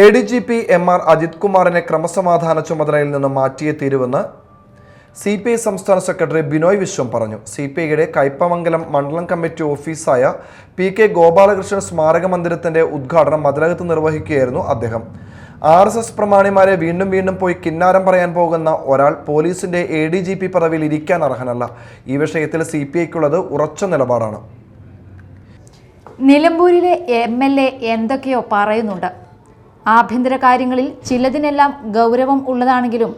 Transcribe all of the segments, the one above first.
A D G P M R Ajith കുമാറിനെ ക്രമസമാധാന ചുമതലയിൽ നിന്ന് മാറ്റിയേ തീരുവെന്ന് സി പി ഐ സംസ്ഥാന സെക്രട്ടറി ബിനോയ് വിശ്വം പറഞ്ഞു. സി പി ഐയുടെ കയ്പമംഗലം മണ്ഡലം കമ്മിറ്റി ഓഫീസായ പി കെ ഗോപാലകൃഷ്ണൻ സ്മാരക മന്ദിരത്തിന്റെ ഉദ്ഘാടനം മതിലകത്ത് നിർവഹിക്കുകയായിരുന്നു അദ്ദേഹം. ആർ എസ് എസ് പ്രമാണിമാരെ വീണ്ടും വീണ്ടും പോയി കിന്നാരം പറയാൻ പോകുന്ന ഒരാൾ പോലീസിന്റെ എ ഡി ജി പി പദവിയിൽ ഇരിക്കാൻ അർഹനല്ല. ഈ വിഷയത്തിൽ സി പി ഐക്കുള്ളത് ഉറച്ച നിലപാടാണ്. നിലമ്പൂരിലെ എം എൽ എ എന്തൊക്കെയോ പറയുന്നുണ്ട്. ആഭ്യന്തര കാര്യങ്ങളിൽ ചിലതിനെല്ലാം ഗൗരവം ഉള്ളതാണെങ്കിലും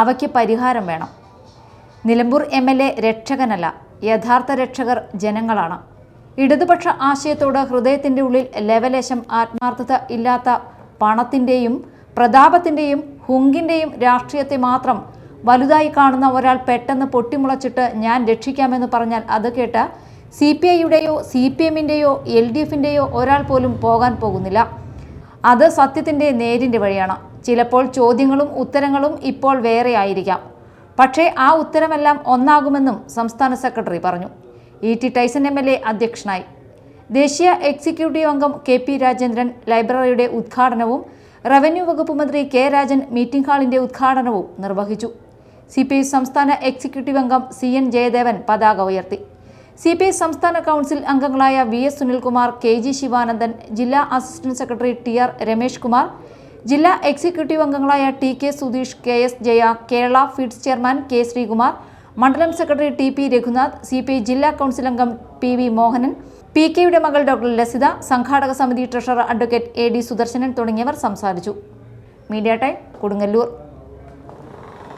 അവയ്ക്ക് പരിഹാരം വേണം. നിലമ്പൂർ എം എൽ എ രക്ഷകനല്ല യഥാർത്ഥ രക്ഷകർ ജനങ്ങളാണ്. ഇടതുപക്ഷ ആശയത്തോട് ഹൃദയത്തിന്റെ ഉള്ളിൽ ലെവലേശം ആത്മാർത്ഥത ഇല്ലാത്ത പണത്തിന്റെയും പ്രതാപത്തിന്റെയും ഹുങ്കിന്റെയും രാഷ്ട്രീയത്തെ മാത്രം വലുതായി കാണുന്ന ഒരാൾ പെട്ടെന്ന് പൊട്ടിമുളച്ചിട്ട് ഞാൻ രക്ഷിക്കാമെന്ന് പറഞ്ഞാൽ അത് കേട്ട് സി പി ഐയുടെയോ സി പി എമ്മിന്റെയോ എൽ ഡി എഫിന്റെയോ ഒരാൾ പോലും പോകാൻ പോകുന്നില്ല. അത് സത്യത്തിന്റെ നേരിന്റെ വഴിയാണ്. ചിലപ്പോൾ ചോദ്യങ്ങളും ഉത്തരങ്ങളും ഇപ്പോൾ വേറെ ആയിരിക്കാം. പക്ഷേ ആ ഉത്തരമെല്ലാം ഒന്നാകുമെന്നും സംസ്ഥാന സെക്രട്ടറി പറഞ്ഞു. E T Tyson M L A അധ്യക്ഷനായി. ദേശീയ എക്സിക്യൂട്ടീവ് അംഗം കെ പി രാജേന്ദ്രൻ ലൈബ്രറിയുടെ ഉദ്ഘാടനവും റവന്യൂ വകുപ്പ് മന്ത്രി കെ രാജൻ മീറ്റിംഗ് ഹാളിന്റെ ഉദ്ഘാടനവും നിർവഹിച്ചു. സി സംസ്ഥാന എക്സിക്യൂട്ടീവ് അംഗം സി എൻ ജയദേവൻ പതാക ഉയർത്തി. സി പി ഐ സംസ്ഥാന കൗൺസിൽ അംഗങ്ങളായ V S Sunilkumar K G Sivanandan ജില്ലാ assistant secretary T R Ramesh Kumar ജില്ലാ എക്സിക്യൂട്ടീവ് അംഗങ്ങളായ T K Sudheesh K S Jaya Kerala Feeds chairman K Sreekumar മണ്ഡലം secretary T P Raghunath C P I ജില്ലാ council അംഗം P V Mohanan P കെയുടെ മകൾ doctor Lasitha സംഘാടക സമിതി treasurer advocate A D Sudarsanan തുടങ്ങിയവർ സംസാരിച്ചു. Media time Kodungallur.